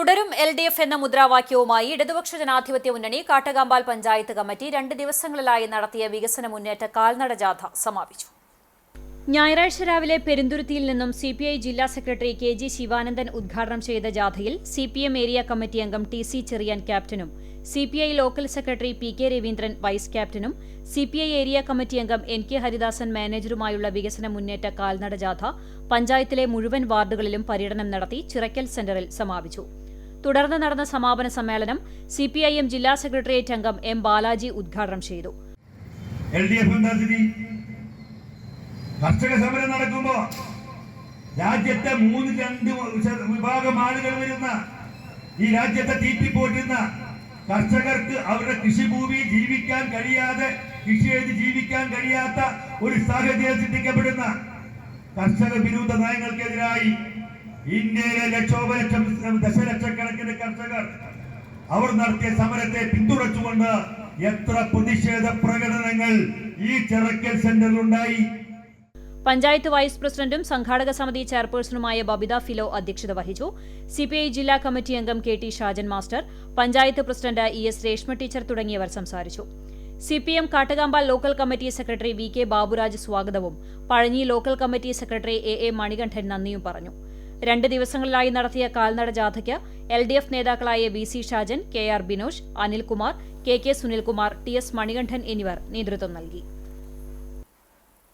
തുടരും L D F എന്ന മുദ്രാവാക്യവുമായി ഇടതുപക്ഷ ജനാധിപത്യ മുന്നണി കാട്ടകാമ്പാൽ പഞ്ചായത്ത് കമ്മിറ്റി രണ്ട് ദിവസങ്ങളിലായി നടത്തിയ വികസന മുന്നേറ്റ കാൽനട ജാഥ സമാപിച്ചു. ഞായറാഴ്ച രാവിലെ പെരുന്തുരുത്തിയിൽ നിന്നും സി പി ഐ ജില്ലാ സെക്രട്ടറി കെ ജി ശിവാനന്ദൻ ഉദ്ഘാടനം ചെയ്ത ജാഥയിൽ C P M area committee അംഗം ടി സി ചെറിയാൻ ക്യാപ്റ്റനും C P I local secretary P K Raveendran vice ക്യാപ്റ്റനും C P I area committee അംഗം എൻ കെ ഹരിദാസൻ മാനേജറുമായുള്ള വികസന മുന്നേറ്റ കാൽനട ജാഥ പഞ്ചായത്തിലെ മുഴുവൻ വാർഡുകളിലും പര്യടനം നടത്തി ചിറക്കൽ സെന്ററിൽ സമാപിച്ചു. തുടർന്ന് നടന്ന സമാപന സമ്മേളനം സി പി ഐ എം ജില്ലാ സെക്രട്ടേറിയറ്റ് അംഗം എം ബാലാജി ഉദ്ഘാടനം ചെയ്തു. കർഷക സമരം നടക്കുമ്പോ രാജ്യത്തെ മൂന്ന് രണ്ട് വിഭാഗം ആളുകൾ വരുന്ന ഈ രാജ്യത്തെ തീറ്റിപ്പോറ്റുന്ന കർഷകർക്ക് അവരുടെ കൃഷിഭൂമി ജീവിക്കാൻ കഴിയാതെ കൃഷി ചെയ്ത് ജീവിക്കാൻ കഴിയാത്ത ഒരു സാഹചര്യം സൃഷ്ടിക്കപ്പെടുന്ന കർഷക വിരുദ്ധ നയങ്ങൾക്കെതിരായി ഇന്ത്യയിലെ ലക്ഷോപലക്ഷം ദശലക്ഷക്കണക്കിന് കർഷകർ അവർ നടത്തിയ സമരത്തെ പിന്തുണച്ചുകൊണ്ട് എത്ര പ്രതിഷേധ പ്രകടനങ്ങൾ ഈ ചെറക്കൽ സെന്ററിൽ ഉണ്ടായി പഞ്ചായത്ത് വൈസ് പ്രസിഡന്റും സംഘാടക സമിതി ചെയർപേഴ്സണുമായ ബബിത ഫിലോ അധ്യക്ഷത വഹിച്ചു. സിപിഐ ജില്ലാ കമ്മിറ്റി അംഗം K T Shajan master panchayat president E S Reshma teacher തുടങ്ങിയവർ സംസാരിച്ചു. CPM Kattakampal local committee secretary V K Baburaj സ്വാഗതവും Pazhanji local committee secretary A A Manikandan നന്ദിയും പറഞ്ഞു. രണ്ട് ദിവസങ്ങളിലായി നടത്തിയ കാൽനട ജാഥയ്ക്ക് എൽ ഡി എഫ് നേതാക്കളായ V C Shajan K R Binosh Anilkumar K K Sunilkumar T S Manikandan എന്നിവർ നേതൃത്വം നൽകി.